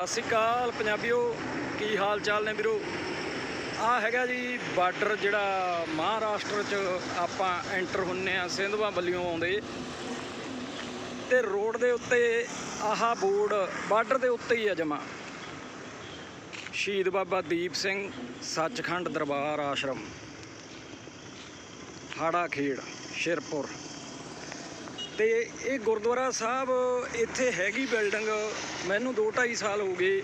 ਸਤਿ ਸ਼੍ਰੀ ਅਕਾਲ ਪੰਜਾਬੀਓ, ਕੀ ਹਾਲ ਚਾਲ ਨੇ ਵੀਰੋ? ਆ ਹੈਗਾ ਜੀ ਬਾਰਡਰ ਜਿਹੜਾ ਮਹਾਰਾਸ਼ਟਰ ਚ ਆਪਾਂ ਐਂਟਰ ਹੁੰਨੇ ਆ ਸਿੰਧਵਾ ਵੱਲਿਓਂ ਆਉਂਦੇ। ਤੇ ਰੋਡ ਦੇ ਉੱਤੇ ਆਹ ਬੋਰਡ ਬਾਰਡਰ ਦੇ ਉੱਤੇ ਹੀ ਆ ਜਮਾ। ਸ਼ਹੀਦ ਬਾਬਾ ਦੀਪ ਸਿੰਘ ਸੱਚਖੰਡ ਦਰਬਾਰ ਆਸ਼ਰਮ ਹਾੜਾ ਖੇੜ ਸ਼ਿਰਪੁਰ। ਤੇ ਇਹ ਗੁਰਦੁਆਰਾ ਸਾਹਿਬ ਇੱਥੇ ਹੈਗੀ ਬਿਲਡਿੰਗ ਮੈਨੂੰ 2 2.5 ਸਾਲ ਹੋ ਗਏ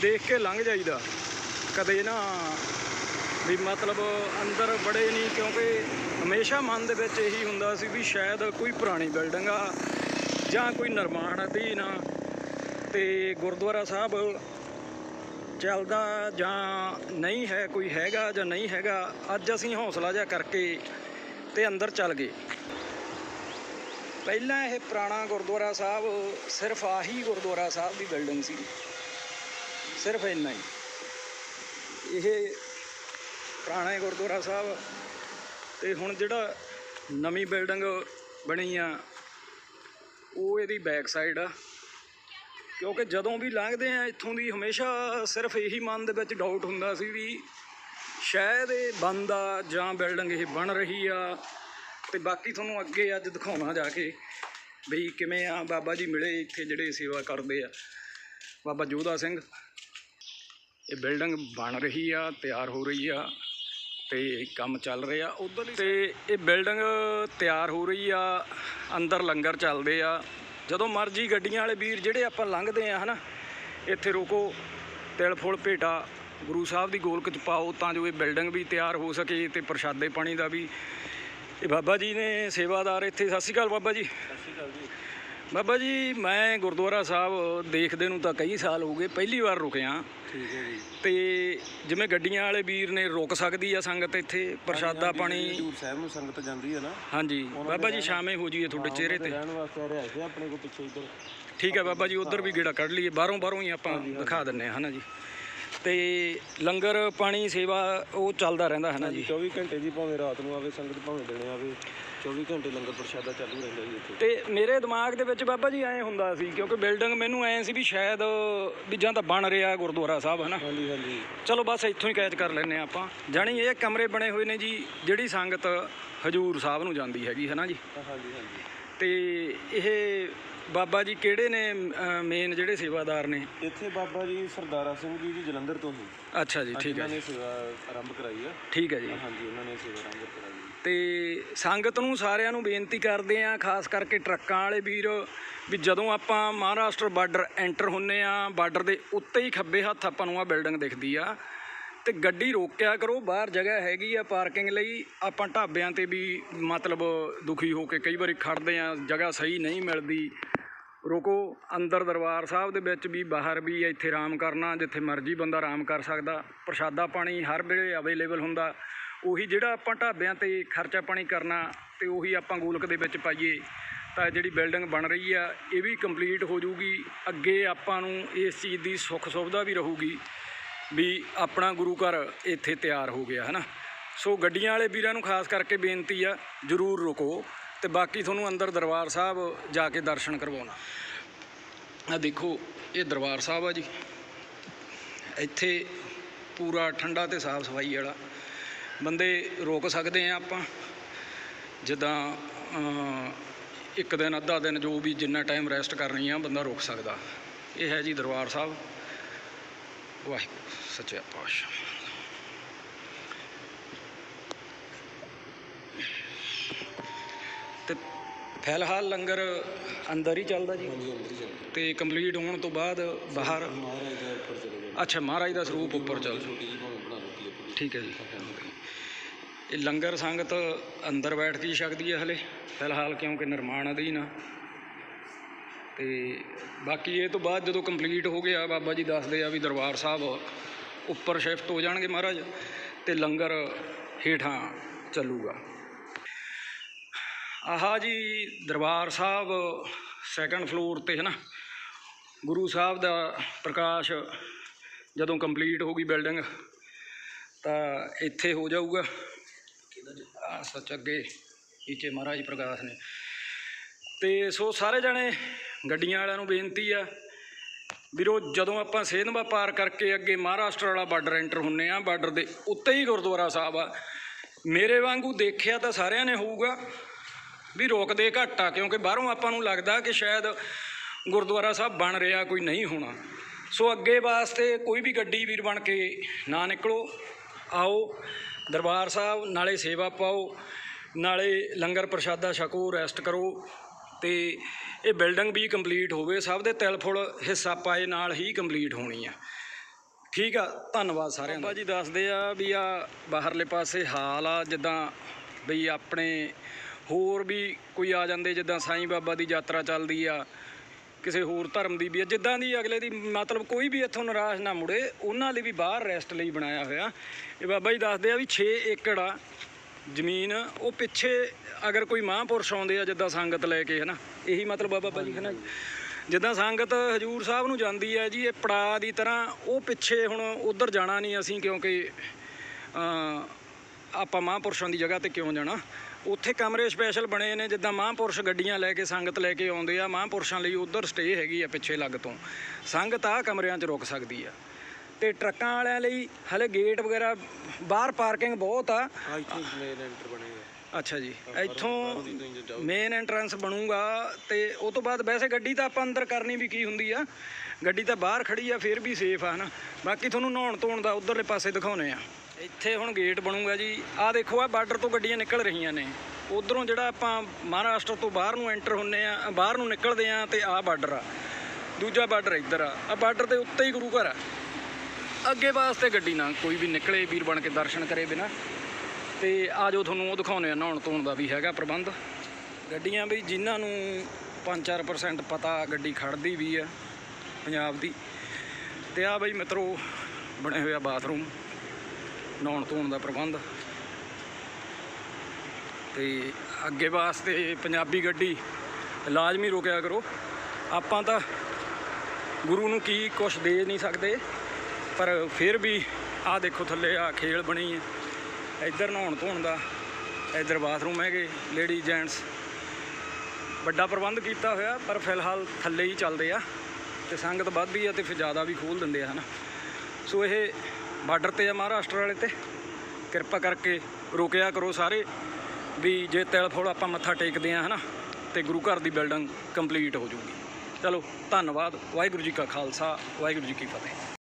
ਦੇਖ ਕੇ ਲੰਘ ਜਾਈਦਾ। ਕਦੇ ਨਾ ਵੀ ਮਤਲਬ ਅੰਦਰ ਬੜੇ ਨਹੀਂ ਕਿਉਂਕਿ ਹਮੇਸ਼ਾ ਮਨ ਦੇ ਵਿੱਚ ਇਹੀ ਹੁੰਦਾ ਸੀ ਵੀ ਸ਼ਾਇਦ ਕੋਈ ਪੁਰਾਣੀ ਬਿਲਡਿੰਗ ਆ ਜਾਂ ਕੋਈ ਨਿਰਮਾਣ ਅਧੀਨ ਆ। ਤੇ ਗੁਰਦੁਆਰਾ ਸਾਹਿਬ ਚੱਲਦਾ ਜਾਂ ਨਹੀਂ ਹੈ, ਕੋਈ ਹੈਗਾ ਜਾਂ ਨਹੀਂ ਹੈਗਾ, ਅੱਜ ਅਸੀਂ ਹੌਸਲਾ ਜਿਹਾ ਕਰਕੇ ਤੇ ਅੰਦਰ ਚੱਲ ਗਏ। ਪਹਿਲਾਂ ਇਹ ਪੁਰਾਣਾ ਗੁਰਦੁਆਰਾ ਸਾਹਿਬ ਸਿਰਫ ਆਹੀ ਗੁਰਦੁਆਰਾ ਸਾਹਿਬ ਦੀ ਬਿਲਡਿੰਗ ਸੀ। ਸਿਰਫ ਇੰਨਾ ਹੀ। ਇਹ ਪੁਰਾਣਾ ਗੁਰਦੁਆਰਾ ਸਾਹਿਬ ਤੇ ਹੁਣ ਜਿਹੜਾ ਨਵੀਂ ਬਿਲਡਿੰਗ ਬਣੀ ਆ, ਉਹ ਇਹਦੀ ਬੈਕ ਸਾਈਡ ਆ। ਕਿਉਂਕਿ ਜਦੋਂ ਵੀ ਲੰਘਦੇ ਆ, ਇੱਥੋਂ ਦੀ ਹਮੇਸ਼ਾ ਸਿਰਫ ਇਹੀ ਮਨ ਦੇ ਵਿੱਚ ਡਾਊਟ ਹੁੰਦਾ ਸੀ ਵੀ ਸ਼ਾਇਦ ਇਹ ਬੰਦ ਆ ਜਾਂ ਬਿਲਡਿੰਗ ਇਹ ਬਣ ਰਹੀ ਆ। ਤੇ ਬਾਕੀ ਤੁਹਾਨੂੰ ਅੱਗੇ ਅੱਜ ਦਿਖਾਉਣਾ ਜਾ ਕੇ ਬਈ ਕਿਵੇਂ ਆ ਬਾਬਾ ਜੀ ਮਿਲੇ ਇੱਥੇ ਜਿਹੜੇ ਸੇਵਾ ਕਰਦੇ ਆ। ਬਾਬਾ ਜੋਧਾ ਸਿੰਘ, ਇਹ ਬਿਲਡਿੰਗ ਬਣ ਰਹੀ ਆ, ਤਿਆਰ ਹੋ ਰਹੀ ਆ ਤੇ ਕੰਮ ਚੱਲ ਰਿਹਾ ਉਧਰ ਤੇ ਇਹ ਬਿਲਡਿੰਗ ਤਿਆਰ ਹੋ ਰਹੀ ਆ, ਅੰਦਰ ਲੰਗਰ ਚੱਲਦੇ ਆ। ਜਦੋਂ ਮਰਜ਼ੀ ਗੱਡੀਆਂ ਵਾਲੇ ਵੀਰ ਜਿਹੜੇ ਆਪਾਂ ਲੰਘਦੇ ਆ, ਹਨਾ, ਇੱਥੇ ਰੋਕੋ, ਤਿਲ ਫੁੱਲ ਭੇਟਾ, ਗੁਰੂ ਸਾਹਿਬ ਦੀ ਗੋਲਕ ਚ ਪਾਓ ਤਾਂ ਜੋ ਇਹ ਬਿਲਡਿੰਗ ਵੀ ਤਿਆਰ ਹੋ ਸਕੇ ਤੇ ਪ੍ਰਸ਼ਾਦੇ ਪਾਣੀ ਦਾ ਵੀ ਇਹ ਬਾਬਾ ਜੀ ਨੇ ਸੇਵਾਦਾਰ ਇੱਥੇ। ਸਤਿ ਸ਼੍ਰੀ ਅਕਾਲ ਬਾਬਾ ਜੀ। ਸਤਿ ਸ਼੍ਰੀ ਅਕਾਲ ਜੀ ਬਾਬਾ ਜੀ ਮੈਂ ਗੁਰਦੁਆਰਾ ਸਾਹਿਬ ਦੇਖਦੇ ਨੂੰ ਤਾਂ ਕਈ ਸਾਲ ਹੋ ਗਏ ਪਹਿਲੀ ਵਾਰ ਰੁਕਿਆ। ਠੀਕ ਹੈ ਜੀ। ਤੇ ਜਿਵੇਂ ਗੱਡੀਆਂ ਵਾਲੇ ਵੀਰ ਨੇ ਰੁਕ ਸਕਦੀ ਆ ਸੰਗਤ ਇੱਥੇ ਪ੍ਰਸ਼ਾਦਾ ਪਾਣੀ। ਹਜੂਰ ਸਾਹਿਬ ਨੂੰ ਸੰਗਤ ਜਾਂਦੀ ਹੈ ਨਾ ਹਾਂਜੀ ਬਾਬਾ ਜੀ ਸ਼ਾਮੇ ਹੋ ਜੀਏ ਤੁਹਾਡੇ ਚਿਹਰੇ ਤੇ। ਰਹਿਣ ਵਾਸਤੇ ਰਿਹਾ ਸੀ ਆਪਣੇ ਕੋਲ ਪਿੱਛੇ ਇੱਧਰ। ਠੀਕ ਹੈ ਬਾਬਾ ਜੀ ਉਧਰ ਵੀ ਗੇੜਾ ਕੱਢ ਲਈਏ ਬਾਹਰੋਂ ਬਾਹਰੋਂ ਹੀ ਆਪਾਂ ਦਿਖਾ ਦਿੰਨੇ ਆ ਹਨਾ ਜੀ। ਤੇ ਲੰਗਰ ਪਾਣੀ ਸੇਵਾ ਉਹ ਚੱਲਦਾ ਰਹਿੰਦਾ ਹੈ ਨਾ ਜੀ। 24 ਘੰਟੇ ਜੀ ਭਾਵੇਂ ਰਾਤ ਨੂੰ ਆਵੇ ਸੰਗਤ ਭਾਵੇਂ ਦਿਨੇ ਆਵੇ 24 ਘੰਟੇ ਲੰਗਰ ਪ੍ਰਸ਼ਾਦਾ ਚਾਲੂ ਰਹਿੰਦਾ ਜੀ ਇੱਥੇ। ਤੇ ਮੇਰੇ ਦਿਮਾਗ ਦੇ ਵਿੱਚ ਬਾਬਾ ਜੀ ਐਂ ਹੁੰਦਾ ਸੀ ਕਿਉਂਕਿ ਬਿਲਡਿੰਗ ਮੈਨੂੰ ਐਂ ਸੀ ਵੀ ਸ਼ਾਇਦ ਵੀ ਜਾਂ ਤਾਂ ਬਣ ਰਿਹਾ ਗੁਰਦੁਆਰਾ ਸਾਹਿਬ ਹਨਾ ਹਾਂਜੀ ਹਾਂਜੀ। ਚਲੋ ਬਸ ਇੱਥੋਂ ਹੀ ਕੈਚ ਕਰ ਲੈਨੇ ਆਪਾਂ। ਜਾਣੀ ਇਹ ਕਮਰੇ ਬਣੇ ਹੋਏ ਨੇ ਜੀ ਜਿਹੜੀ ਸੰਗਤ ਹਜੂਰ ਸਾਹਿਬ ਨੂੰ ਜਾਂਦੀ ਹੈਗੀ ਹੈ ਨਾ ਜੀ। ਹਾਂਜੀ ਹਾਂਜੀ। ਤੇ ਇਹ ਬਾਬਾ ਜੀ ਕਿਹੜੇ ਨੇ ਮੇਨ ਜਿਹੜੇ ਸੇਵਾਦਾਰ ਨੇ? ਇੱਥੇ ਬਾਬਾ ਜੀ ਸਰਦਾਰਾ ਸਿੰਘ ਜੀ ਜੀ ਜਲੰਧਰ ਤੋਂ ਹੀ। ਅੱਛਾ ਜੀ ਠੀਕ ਹੈ ਇਹਨਾਂ ਨੇ ਸੇਵਾ ਆਰੰਭ ਕਰਾਈ ਆ। ਠੀਕ ਹੈ ਜੀ। ਹਾਂਜੀ ਉਹਨਾਂ ਨੇ ਸੇਵਾ ਆਰੰਭ ਕਰਾਈ ਤੇ ਸੰਗਤ ਨੂੰ ਸਾਰਿਆਂ ਨੂੰ ਬੇਨਤੀ ਕਰਦੇ ਆ ਖਾਸ ਕਰਕੇ ਟਰੱਕਾਂ ਵਾਲੇ ਵੀਰ ਵੀ ਜਦੋਂ ਆਪਾਂ ਮਹਾਰਾਸ਼ਟਰ ਬਾਰਡਰ ਐਂਟਰ ਹੁੰਨੇ ਆ ਬਾਰਡਰ ਦੇ ਉੱਤੇ ਹੀ ਖੱਬੇ ਹੱਥ ਆਪਾਂ ਨੂੰ ਆ ਬਿਲਡਿੰਗ ਦਿਖਦੀ ਆ। ਤੇ ਗੱਡੀ ਰੋਕਿਆ ਕਰੋ ਬਾਹਰ ਜਗ੍ਹਾ ਹੈਗੀ ਆ ਪਾਰਕਿੰਗ ਲਈ ਆਪਾਂ ਢਾਬਿਆਂ ਤੇ ਵੀ ਮਤਲਬ ਦੁਖੀ ਹੋ ਕੇ ਕਈ ਵਾਰੀ ਖੜਦੇ ਆ ਜਗ੍ਹਾ ਸਹੀ ਨਹੀਂ ਮਿਲਦੀ। ਰੁਕੋ, ਅੰਦਰ ਦਰਬਾਰ ਸਾਹਿਬ ਦੇ ਵਿੱਚ ਵੀ, ਬਾਹਰ ਵੀ, ਇੱਥੇ ਆਰਾਮ ਕਰਨਾ, ਜਿੱਥੇ ਮਰਜ਼ੀ ਬੰਦਾ ਆਰਾਮ ਕਰ ਸਕਦਾ। ਪ੍ਰਸ਼ਾਦਾ ਪਾਣੀ ਹਰ ਵੇਲੇ ਅਵੇਲੇਬਲ ਹੁੰਦਾ। ਉਹੀ ਜਿਹੜਾ ਆਪਾਂ ਢਾਬਿਆਂ ਤੇ ਖਰਚਾ ਪਾਣੀ ਕਰਨਾ, ਤੇ ਉਹੀ ਆਪਾਂ ਗੋਲਕ ਦੇ ਵਿੱਚ ਪਾਈਏ, ਤਾਂ ਜਿਹੜੀ ਬਿਲਡਿੰਗ ਬਣ ਰਹੀ ਆ, ਇਹ ਵੀ ਕੰਪਲੀਟ ਹੋ ਜਾਊਗੀ। ਅੱਗੇ ਆਪਾਂ ਨੂੰ ਇਸ ਚੀਜ਼ ਦੀ ਸੁੱਖ ਸੁਵਿਧਾ ਵੀ ਰਹੂਗੀ, ਵੀ ਆਪਣਾ ਗੁਰੂ ਘਰ ਇੱਥੇ ਤਿਆਰ ਹੋ ਗਿਆ ਹੈ ਨਾ ਸੋ ਗੱਡੀਆਂ ਵਾਲੇ ਵੀਰਾਂ ਨੂੰ ਖਾਸ ਕਰਕੇ ਬੇਨਤੀ ਆ, ਜਰੂਰ ਰੁਕੋ। ਤੇ ਬਾਕੀ ਤੁਹਾਨੂੰ ਅੰਦਰ ਦਰਬਾਰ ਸਾਹਿਬ ਜਾ ਕੇ ਦਰਸ਼ਨ ਕਰਵਾਉਣਾ। ਆ ਦੇਖੋ, ਇਹ ਦਰਬਾਰ ਸਾਹਿਬ ਆ ਜੀ। ਇੱਥੇ ਪੂਰਾ ਠੰਡਾ ਤੇ ਸਾਫ਼ ਸਫ਼ਾਈ ਵਾਲਾ। ਬੰਦੇ ਰੋਕ ਸਕਦੇ ਆ ਆਪਾਂ। ਜਿੱਦਾਂ ਇੱਕ ਦਿਨ, ਅੱਧਾ ਦਿਨ ਜੋ ਵੀ ਜਿੰਨਾ ਟਾਈਮ ਰੈਸਟ ਕਰਨੀ ਆ, ਬੰਦਾ ਰੋਕ ਸਕਦਾ। ਇਹ ਹੈ ਜੀ ਦਰਬਾਰ ਸਾਹਿਬ। ਵਾਹਿਗੁਰੂ, ਸੱਚੇ ਪਾਤਸ਼ਾਹ। ਫਿਲਹਾਲ ਲੰਗਰ ਅੰਦਰ ਹੀ ਚੱਲਦਾ ਜੀ। ਹਾਂਜੀ ਅੰਦਰ ਹੀ ਚੱਲਦੇ। ਤੇ ਕੰਪਲੀਟ ਹੋਣ ਤੋਂ ਬਾਅਦ ਬਾਹਰ ਮਹਾਰਾਜ ਦੇ ਉੱਪਰ ਚਲੇ ਗਏ ਅੱਛਾ ਮਹਾਰਾਜ ਦਾ ਸਰੂਪ ਉੱਪਰ ਚੱਲ। ਛੋਟੀ ਜਿਹੀ ਭਾਵੇਂ ਬਣਾ ਦਿੱਤੀ ਹੈ ਠੀਕ ਹੈ ਜੀ। ਇਹ ਲੰਗਰ ਸੰਗਤ ਅੰਦਰ ਬੈਠ ਕੇ ਹੀ ਛਕਦੀ ਹੈ ਹਲੇ। ਫਿਲਹਾਲ ਕਿਉਂਕਿ ਨਿਰਮਾਣ ਅਧੀਨ ਆ। ਤੇ ਬਾਕੀ ਇਹ ਤੋਂ ਬਾਅਦ ਜਦੋਂ ਕੰਪਲੀਟ ਹੋ ਗਿਆ ਬਾਬਾ ਜੀ ਦੱਸਦੇ ਆ ਵੀ ਦਰਬਾਰ ਸਾਹਿਬ ਉੱਪਰ ਸ਼ਿਫਟ ਹੋ ਜਾਣਗੇ ਮਹਾਰਾਜ। ਤੇ ਲੰਗਰ ਹੇਠਾਂ ਚੱਲੂਗਾ। ਆਹਾ ਜੀ, ਦਰਬਾਰ ਸਾਹਿਬ ਸੈਕੰਡ ਫਲੋਰ ਤੇ ਹੈ ਨਾ ਗੁਰੂ ਸਾਹਿਬ ਦਾ ਪ੍ਰਕਾਸ਼ ਜਦੋਂ ਕੰਪਲੀਟ ਹੋ ਗਈ ਬਿਲਡਿੰਗ ਤਾਂ ਇੱਥੇ ਹੋ ਜਾਊਗਾ। ਆ, ਸੱਚ ਅੱਗੇ, ਨੀਚੇ ਮਹਾਰਾਜ ਪ੍ਰਕਾਸ਼ ਨੇ। ਤੇ ਸੋ ਸਾਰੇ ਜਣੇ, ਗੱਡੀਆਂ ਵਾਲਿਆਂ ਨੂੰ ਬੇਨਤੀ ਆ, ਵੀਰੋ, ਜਦੋਂ ਆਪਾਂ ਸੇਧਵਾ ਪਾਰ ਕਰਕੇ ਅੱਗੇ ਮਹਾਰਾਸ਼ਟਰ ਵਾਲਾ ਬਾਰਡਰ ਐਂਟਰ ਹੁੰਨੇ ਆ ਬਾਰਡਰ ਦੇ ਉੱਤੇ ਹੀ ਗੁਰਦੁਆਰਾ ਸਾਹਿਬ ਆ। ਮੇਰੇ ਵਾਂਗੂ ਦੇਖਿਆ ਤਾਂ ਸਾਰਿਆਂ ਨੇ ਹੋਊਗਾ। ਵੀ ਰੋਕਦੇ ਘੱਟ ਆ, ਕਿਉਂਕਿ ਬਾਹਰੋਂ ਆਪਾਂ ਨੂੰ ਲੱਗਦਾ ਕਿ ਸ਼ਾਇਦ ਗੁਰਦੁਆਰਾ ਸਾਹਿਬ ਬਣ ਰਿਹਾ, ਕੋਈ ਨਹੀਂ ਹੋਣਾ। ਸੋ ਅੱਗੇ ਵਾਸਤੇ ਕੋਈ ਵੀ ਗੱਡੀ ਵੀਰ ਬਣ ਕੇ ਨਾ ਨਿਕਲੋ। ਆਓ, ਦਰਬਾਰ ਸਾਹਿਬ, ਨਾਲੇ ਸੇਵਾ ਪਾਓ, ਨਾਲੇ ਲੰਗਰ ਪ੍ਰਸ਼ਾਦਾ ਛਕੋ, ਰੈਸਟ ਕਰੋ। ਤੇ ਇਹ ਬਿਲਡਿੰਗ ਵੀ ਕੰਪਲੀਟ ਹੋਵੇ, ਸਭ ਦੇ ਤਿਲ ਫੁੱਲ ਹਿੱਸਾ ਪਾਏ ਨਾਲ ਹੀ ਕੰਪਲੀਟ ਹੋਣੀ ਆ। ਠੀਕ ਆ, ਧੰਨਵਾਦ ਸਾਰਿਆਂ ਦਾ। ਬਾਬਾ ਜੀ ਦੱਸਦੇ ਆ ਵੀ ਆ ਬਾਹਰਲੇ ਪਾਸੇ ਹਾਲ ਆ, ਜਿੱਦਾਂ ਵੀ ਆਪਣੇ ਹੋਰ ਵੀ ਕੋਈ ਆ ਜਾਂਦੇ, ਜਿੱਦਾਂ ਸਾਈਂ ਬਾਬਾ ਦੀ ਯਾਤਰਾ ਚੱਲਦੀ ਆ, ਕਿਸੇ ਹੋਰ ਧਰਮ ਦੀ ਵੀ ਆ, ਜਿੱਦਾਂ ਦੀ ਅਗਲੇ ਦੀ ਮਤਲਬ ਕੋਈ ਵੀ ਇੱਥੋਂ ਨਿਰਾਸ਼ ਨਾ ਮੁੜੇ, ਉਹਨਾਂ ਲਈ ਵੀ ਬਾਹਰ ਰੈਸਟ ਲਈ ਬਣਾਇਆ ਹੋਇਆ। ਇਹ ਬਾਬਾ ਜੀ ਦੱਸਦੇ ਆ ਵੀ 6 ਏਕੜ ਆ ਜ਼ਮੀਨ, ਉਹ ਪਿੱਛੇ ਅਗਰ ਕੋਈ ਮਹਾਂਪੁਰਸ਼ ਆਉਂਦੇ ਆ, ਜਿੱਦਾਂ ਸੰਗਤ ਲੈ ਕੇ, ਹਨਾ, ਇਹੀ ਮਤਲਬ ਆ ਬਾਬਾ ਜੀ, ਹਨਾ ਜਿੱਦਾਂ ਸੰਗਤ ਹਜੂਰ ਸਾਹਿਬ ਨੂੰ ਜਾਂਦੀ ਹੈ ਜੀ, ਇਹ ਪੜਾ ਦੀ ਤਰ੍ਹਾਂ, ਉਹ ਪਿੱਛੇ ਹੁਣ ਉਧਰ ਜਾਣਾ ਨਹੀਂ ਅਸੀਂ, ਕਿਉਂਕਿ ਆਪਾਂ ਮਹਾਂਪੁਰਸ਼ਾਂ ਦੀ ਜਗ੍ਹਾ ਤੇ ਕਿਉਂ ਜਾਣਾ? ਉੱਥੇ ਕਮਰੇ ਸਪੈਸ਼ਲ ਬਣੇ ਨੇ ਜਿੱਦਾਂ ਮਹਾਂਪੁਰਸ਼ ਗੱਡੀਆਂ ਲੈ ਕੇ ਸੰਗਤ ਲੈ ਕੇ ਆਉਂਦੇ ਆ ਮਹਾਂਪੁਰਸ਼ਾਂ ਲਈ ਉਧਰ ਸਟੇ ਹੈਗੀ ਆ ਪਿੱਛੇ ਲੱਗ ਤੋਂ। ਸੰਗਤ ਆ ਕਮਰਿਆਂ 'ਚ ਰੁਕ ਸਕਦੀ ਆ। ਤੇ ਟਰੱਕਾਂ ਵਾਲਿਆਂ ਲਈ ਹਲੇ ਗੇਟ ਵਗੈਰਾ ਬਾਹਰ ਪਾਰਕਿੰਗ ਬਹੁਤ ਆ। ਇੱਥੇ ਮੇਨ ਐਂਟਰ ਅੱਛਾ ਜੀ ਇੱਥੋਂ ਮੇਨ ਐਂਟਰੈਂਸ ਬਣੂਗਾ ਤੇ ਉਹ ਤੋਂ ਬਾਅਦ ਵੈਸੇ ਗੱਡੀ ਤਾਂ ਆਪਾਂ ਅੰਦਰ ਕਰਨੀ ਵੀ ਕੀ ਹੁੰਦੀ ਆ। ਗੱਡੀ ਤਾਂ ਬਾਹਰ ਖੜੀ ਆ ਫਿਰ ਵੀ ਸੇਫ ਆ ਹਨਾ। ਬਾਕੀ ਤੁਹਾਨੂੰ ਨਹਾਉਣ ਧੋਣ ਦਾ ਉਧਰਲੇ ਪਾਸੇ ਦਿਖਾਉਨੇ ਆ। ਇੱਥੇ ਹੁਣ ਗੇਟ ਬਣੂਗਾ ਜੀ। ਆਹ ਦੇਖੋ ਆ ਬਾਰਡਰ ਤੋਂ ਗੱਡੀਆਂ ਨਿਕਲ ਰਹੀਆਂ ਨੇ। ਉਧਰੋਂ ਜਿਹੜਾ ਆਪਾਂ ਮਹਾਰਾਸ਼ਟਰ ਤੋਂ ਬਾਹਰ ਨੂੰ ਐਂਟਰ ਹੁੰਨੇ ਆ, ਬਾਹਰ ਨੂੰ ਨਿਕਲਦੇ ਆ ਤੇ ਆਹ ਬਾਰਡਰ ਆ। ਦੂਜਾ ਬਾਰਡਰ ਇੱਧਰ ਆ। ਆ ਬਾਰਡਰ ਦੇ ਉੱਤੇ ਹੀ ਗੁਰੂ ਘਰ ਆ। ਅੱਗੇ ਵਾਸਤੇ ਗੱਡੀ ਨਾ ਕੋਈ ਵੀ ਨਿਕਲੇ, ਵੀਰ ਬਣ ਕੇ ਦਰਸ਼ਨ ਕਰੇ ਬਿਨਾ। ਤੇ ਆ ਜੋ ਤੁਹਾਨੂੰ ਉਹ ਦਿਖਾਉਨੇ ਆ, ਨਹਾਉਣ ਧੋਣ ਦਾ ਵੀ ਹੈਗਾ ਪ੍ਰਬੰਧ। ਗੱਡੀਆਂ ਵੀ ਜਿਨ੍ਹਾਂ ਨੂੰ 5-4% ਪਤਾ ਗੱਡੀ ਖੜਦੀ ਵੀ ਆ, ਪੰਜਾਬ ਦੀ। ਤੇ ਆ ਬਈ ਮਿੱਤਰੋ ਬਣੇ ਹੋਏ ਆ ਬਾਥਰੂਮ। ਨਹਾਉਣ ਧੋਣ ਦਾ ਪ੍ਰਬੰਧ। ਤੇ ਅੱਗੇ ਵਾਸਤੇ ਪੰਜਾਬੀ ਗੱਡੀ ਲਾਜ਼ਮੀ ਰੋਕਿਆ ਕਰੋ। ਆਪਾਂ ਤਾਂ ਗੁਰੂ ਨੂੰ ਕੀ ਕੁਛ ਦੇ ਨਹੀਂ ਸਕਦੇ, ਪਰ ਫਿਰ ਵੀ ਆਹ ਦੇਖੋ ਥੱਲੇ ਆ ਖੇਲ ਬਣੀ ਹੈ। ਇੱਧਰ ਨਹਾਉਣ ਧੋਣ ਦਾ, ਇੱਧਰ ਬਾਥਰੂਮ ਹੈਗੇ, ਲੇਡੀ ਜੈਂਟਸ। ਵੱਡਾ ਪ੍ਰਬੰਧ ਕੀਤਾ ਹੋਇਆ, ਪਰ ਫਿਲਹਾਲ ਥੱਲੇ ਹੀ ਚੱਲਦੇ ਆ। ਤੇ ਸੰਗਤ ਵੱਧਦੀ ਆ ਤੇ ਫਿਰ ਜ਼ਿਆਦਾ ਵੀ ਖੋਲ ਦਿੰਦੇ ਆ, ਹਨਾ। ਸੋ ਇਹ ਬਾਰਡਰ ਤੇ ਆ ਮਹਾਰਾਸ਼ਟਰ ਵਾਲੇ ਤੇ। ਕਿਰਪਾ ਕਰਕੇ ਰੁਕਿਆ ਕਰੋ ਸਾਰੇ ਵੀ ਜੇ ਤਿਲ ਫੁੱਲ ਆਪਾਂ ਮੱਥਾ ਟੇਕਦੇ ਆ ਹਨਾ, ਤੇ ਗੁਰੂ ਘਰ ਦੀ ਬਿਲਡਿੰਗ ਕੰਪਲੀਟ ਹੋ ਜੂਗੀ। ਚਲੋ, ਧੰਨਵਾਦ। ਵਾਹਿਗੁਰੂ ਜੀ ਕਾ ਖਾਲਸਾ, ਵਾਹਿਗੁਰੂ ਜੀ ਕੀ ਫਤਿਹ।